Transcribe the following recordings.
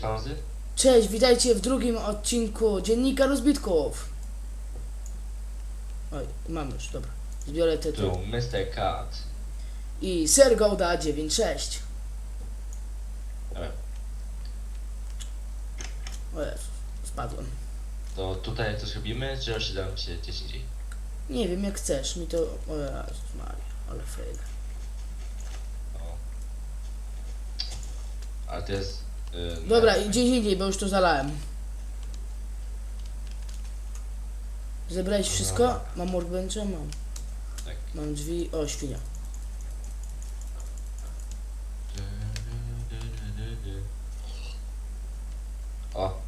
Pauzy? Cześć, witajcie w drugim odcinku Dziennika Rozbitków. Oj, mam już, dobra. Zbiorę tytuł. Tu, Mr. Cat. I Sergouda 96. Dobra. O spadłem. To tutaj coś robimy, czy osiedlamy się gdzieś indziej? Nie wiem, jak chcesz, mi to... O Jezus Maria, ale fail. O. Ale to jest... Yy, Dobra, na- i gdzieś indziej, bo już to zalałem. Zebrałeś wszystko? Mam workbencha? Mam. Tak. Mam drzwi... O, świnia. O,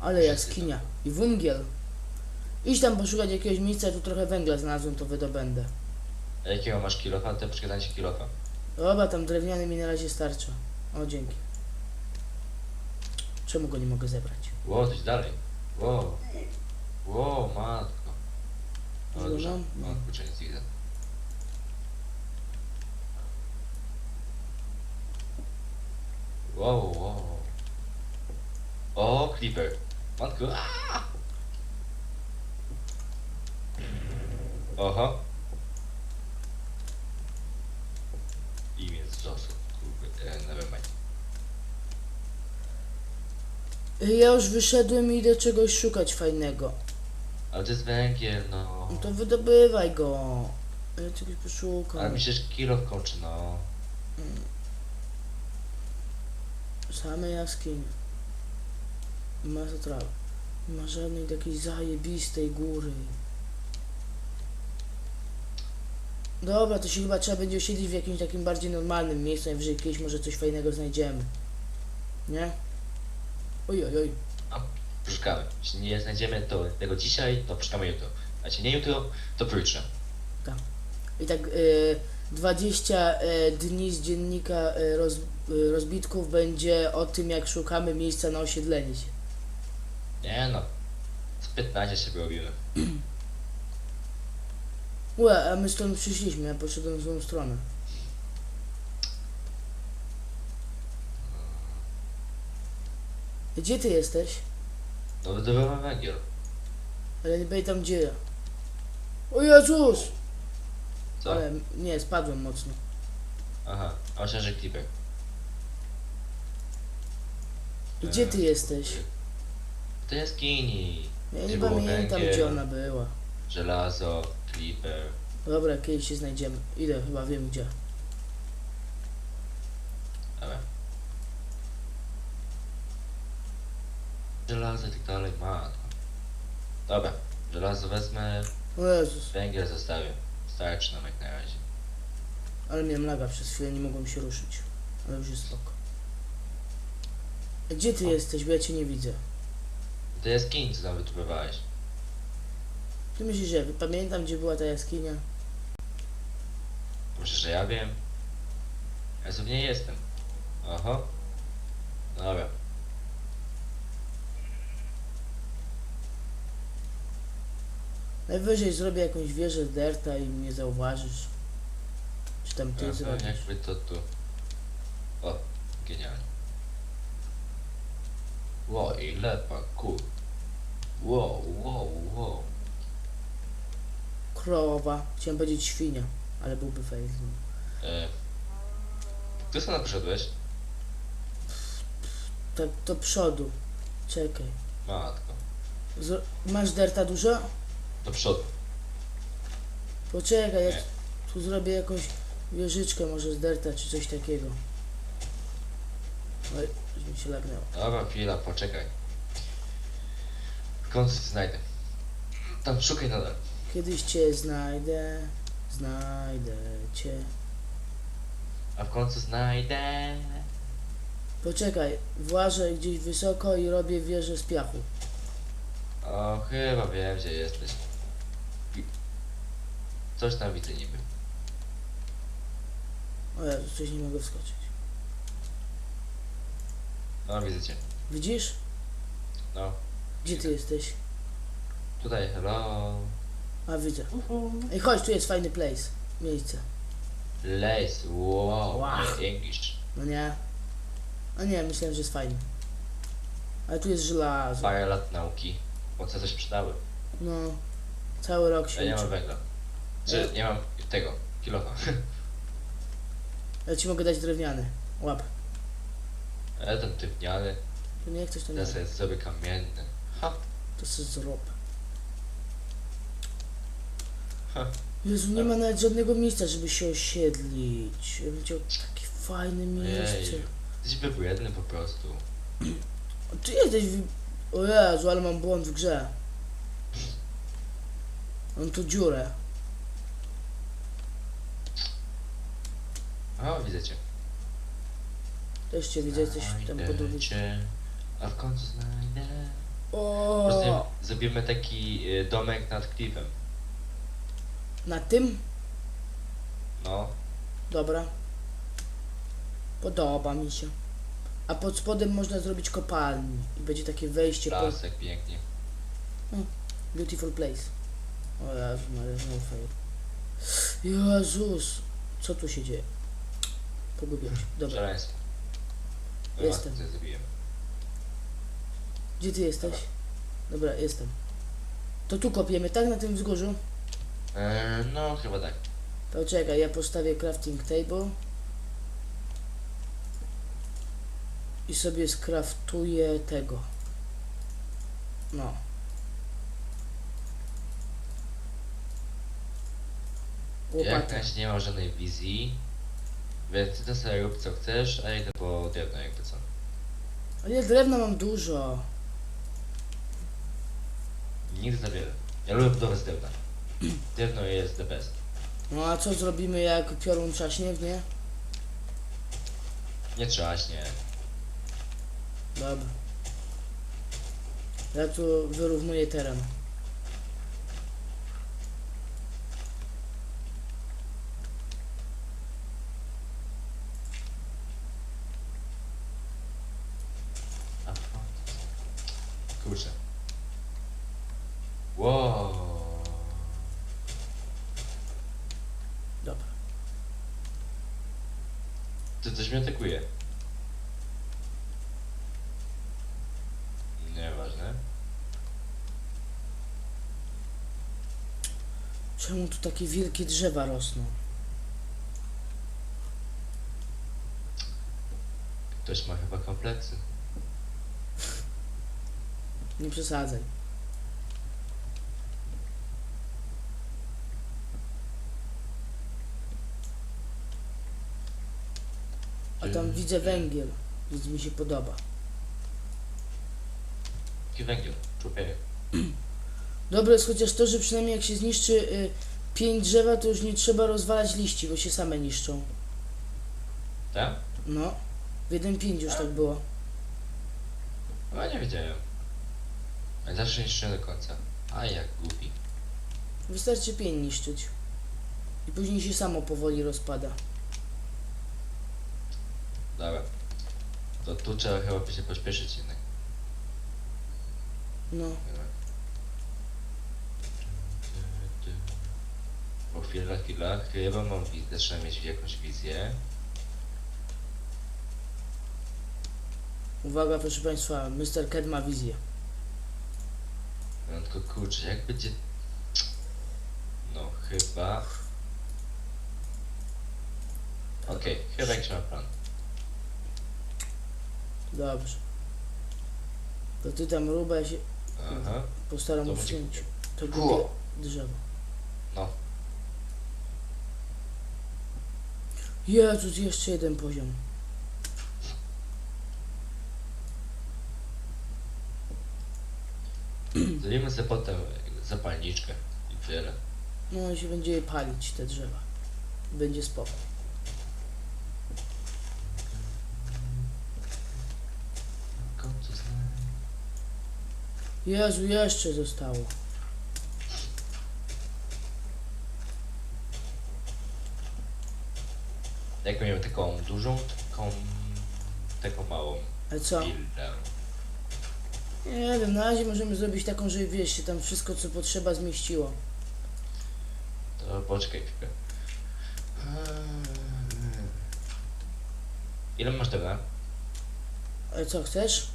Ale jaskinia. I węgiel. Idź tam poszukać jakiegoś miejsca, tu trochę węgla znalazłem, to wydobędę. a jakiego masz kilofa? To poczekaj ci kilofa. Dobra, tam drewniany mi na razie starcza. O, dzięki. Czemu go nie mogę zebrać? Ło, coś dalej. Ło. Ło, matko. O, Dużo mam? O, kurczę, nic widzę. Wow, wow. O, creeper. Matko. aaa! Oho. Imię z losu. Kurde, e, nevermind. Ja już wyszedłem i idę czegoś szukać fajnego. Ale to jest węgiel, no. No to wydobywaj go. Ja czegoś Ale poszukam. myślisz kilo w końcu, no. Same jaskinie. Masa trawy. Nie ma żadnej takiej zajebistej góry. Dobra, to się chyba trzeba będzie osiedlić w jakimś takim bardziej normalnym miejscu, najwyżej kiedyś może coś fajnego znajdziemy. Nie? Oj, oj, oj. Poszukamy. Jeśli nie znajdziemy to, tego dzisiaj, to poszukamy jutro. A jeśli nie jutro, to pojutrze. I tak y, 20 y, dni z dziennika y, roz, y, rozbitków będzie o tym, jak szukamy miejsca na osiedlenie się. Nie no. Z 15 się wyrobimy. Ue, a my stąd przyszliśmy, ja poszedłem w złą stronę. Gdzie ty jesteś? No wydobywamy węgiel. Ale nie pamiętam gdzie ja. O Jezus! Co? Ale nie, spadłem mocno. Aha, a myślę, że creeper. Gdzie ty jesteś? To jest kini. Ja nie Gdzie było pamiętam węgiel? gdzie ona była. Żelazo, creeper. Dobra, kiedyś się znajdziemy. Idę, chyba wiem gdzie. Dobra. Żelazo i tak dalej, matko. Dobra, żelazo wezmę, O Jezus, węgiel zostawię. Starczy nam jak na razie. ale miałem laga przez chwilę, nie mogłem się ruszyć. Ale już jest spoko. Gdzie ty jesteś, bo ja cię nie widzę. To jest kini, co tam wydobywałeś. Ty myślisz, że ja pamiętam gdzie była ta jaskinia? Myślisz, że ja wiem? Ja sobie nie jestem. Oho. Dobra. Najwyżej zrobię jakąś wieżę z derta i mnie zauważysz. Czy tam ty Aha, zrobisz? jakby to tu. O, genialnie. Ło, ile paku. Wow, wow, wow. Krowa. Chciałem powiedzieć świnia, ale byłby fail. E, ty skąd poszedłeś? Tak do przodu. Czekaj. Matko. Zro- Masz derta dużo? Do przodu. Poczekaj, ja Nie. tu zrobię jakąś wieżyczkę może z derta czy coś takiego. Oj, już mi się lagnęło. Dobra, chwila, poczekaj. W końcu cię znajdę. Tam szukaj nadal. Kiedyś cię znajdę, znajdę cię. A w końcu znajdę. Poczekaj, włażę gdzieś wysoko i robię wieżę z piachu. O, chyba wiem, gdzie jesteś. Coś tam widzę niby. O Jezu, coś nie mogę wskoczyć. No, widzę cię. Widzisz? No, Gdzie ty jesteś? tutaj, hello. A widzę. Ej, chodź, tu jest fajny place. Miejsce. Lace, wow, Wow. English. No nie? A nie, myślałem, że jest fajny. Ale tu jest żelazo. Parę lat nauki. Bo co coś przydały. No. Cały rok się Ja nie uczy. mam węgla. Czy nie mam tego, kilofa. Ja ci mogę dać drewniany. Łap. Ale ten typniany, To nie chcesz to nie. ja sobie zrobię kamienny. Ha, To sobie zrób. ha. Jezu, nie ma nawet żadnego miejsca, żeby się osiedlić. Ja bym chciał takie fajne miejsce. Ojej. Jesteś wybredny po prostu. Ty jesteś w... O Jezu, ale mam błąd w grze. Mam tu dziurę. O, widzę cię. Też cię widzę, jesteś tam Znajdę podobny. cię, A w końcu znajdę. Po prostu O, zrobimy taki y, domek nad klifem. Na tym? No, Dobra. Podoba mi się. A pod spodem można zrobić kopalnię. I będzie takie wejście po... lasek pięknie. Beautiful place. O Jezu, Maria, znowu fail. Jezus. Co tu się dzieje? Pogubiłem się. Dobra. Szaleństwo. Jestem. Gdzie ty jesteś? Dobra, jestem. To tu kopiemy, tak? Na tym wzgórzu? E, no, chyba tak. To czekaj, ja postawię crafting table. I sobie skraftuję tego. No. Jak Łopatę. razie nie ma żadnej wizji. Więc ty to sobie rób co chcesz, a ja idę po drewno jakby co. Ale drewna mam dużo. Nigdy za wiele. Ja lubię budowę z drewna. Drewno jest the best. No a co zrobimy jak piorun trzaśnie, nie? Nie trzaśnie. Dobra. Ja tu wyrównuję teren. A, o. Kurczę. Wow. Dobra. Ty coś mnie atakuje. Nieważne. Czemu tu takie wielkie drzewa rosną? Ktoś ma chyba kompleksy. Nie przesadzaj. A tam widzę węgiel, więc mi się podoba. Jaki węgiel? Człowiek. Dobre jest chociaż to, że przynajmniej jak się zniszczy y, pięć drzewa, to już nie trzeba rozwalać liści, bo się same niszczą. Tak? No, w 1.5 już tak było. No nie wiedziałem. Ale zawsze niszczyłem do końca. A jak głupi. Wystarczy pień niszczyć. I później się samo powoli rozpada. Dobra. To tu trzeba chyba się pośpieszyć jednak. No, Po chwilach, chwilach, chyba mam wizję, trzeba mieć jakąś wizję. uwaga proszę Państwa, Mr. Cat ma wizję. No tylko kurczę, jak będzie... No chyba... Okej, chyba jakiś mam plan. Dobrze. To ty tam rubę się Aha. postaram będzie usunąć. To głupie drzewo. No. Jezus, jeszcze jeden poziom. Zrobimy sobie potem zapalniczkę i tyle. No i się będzie palić te drzewa. Będzie spoko. W końcu znam. Jezu, jeszcze zostało. Jak miałem taką dużą, taką... taką małą Ale co? willę. Nie wiem, na razie możemy zrobić taką, że wiesz, się tam wszystko co potrzeba zmieściło. To poczekaj chwilę. Ile masz drewna? E, co chcesz?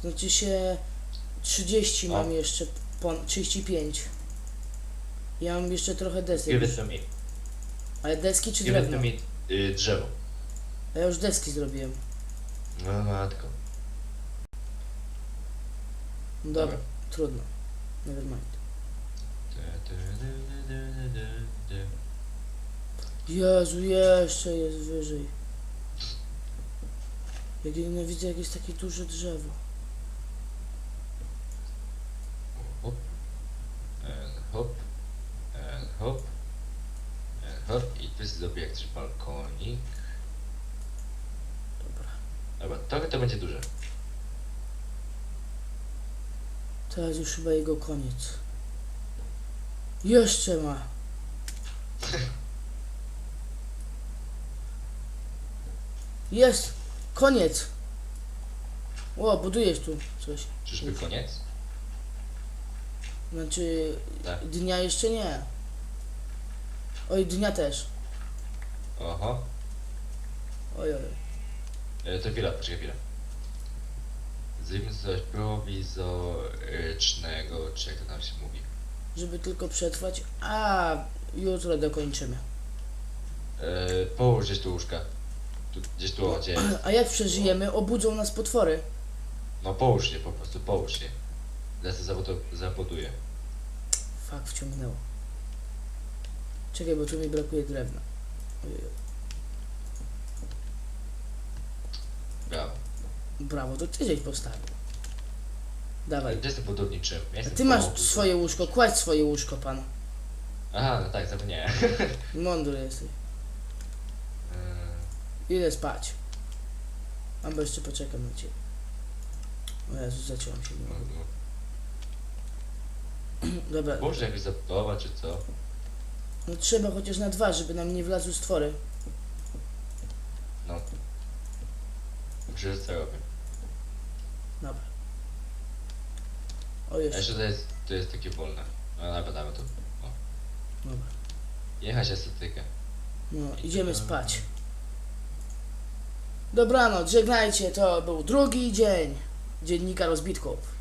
Znaczy się 30 mam jeszcze, pon- 35. Ja mam jeszcze trochę desek. Give it to me. Ale deski czy Give it drewno? to me. Y, drzewo. A ja już deski zrobiłem. No matko. Dobra, Dobra. trudno. Never mind. Du, du, du, du, du, du, du. Jezu, jeszcze jest wyżej. Jak ja widzę, jak jest takie duże drzewo. Zrobię jak też balkonik. Dobra. Dobra, trochę to będzie duże. Teraz już chyba jego koniec. Jeszcze ma. Jest! Koniec! O, budujesz tu coś. Czyżby koniec? Znaczy, Tak. dnia jeszcze nie. Oj, dnia też. Oho. Oj, oj. E, to chwila, poczekaj chwilę. Zróbmy coś prowizorycznego, czy jak to tam się mówi. Żeby tylko przetrwać. A, jutro dokończymy. E, połóż gdzieś tu łóżka. Tu, gdzieś tu, o, gdzie jest. A jak przeżyjemy, obudzą nas potwory. No połóż się, po prostu połóż się. Ja sobie zabudu- zabuduję. Fak, wciągnęło. Czekaj, bo tu mi brakuje drewna. Brawo. Brawo, to ty żeś postawił. Dawaj. Gdzie jestem budowniczym? Ja A jestem ty masz połowniczym. swoje łóżko, kładź swoje łóżko, pan. Aha, no tak, zapomniałem. Mądry jesteś. E, Idę spać. Albo jeszcze poczekam na ciebie. O Jezu, zaciąłem się. no, no. Dobra, Może jakoś zabudować, czy co? No trzeba chociaż na dwa, żeby nam nie wlazły stwory. No. Co robię. Dobra. O A jeszcze. jeszcze to jest, to jest takie wolne. No dobra, damy to. O. Dobra. Jechać estetykę. No, idziemy spać. Dobranoc, żegnajcie, to był drugi dzień dziennika rozbitków.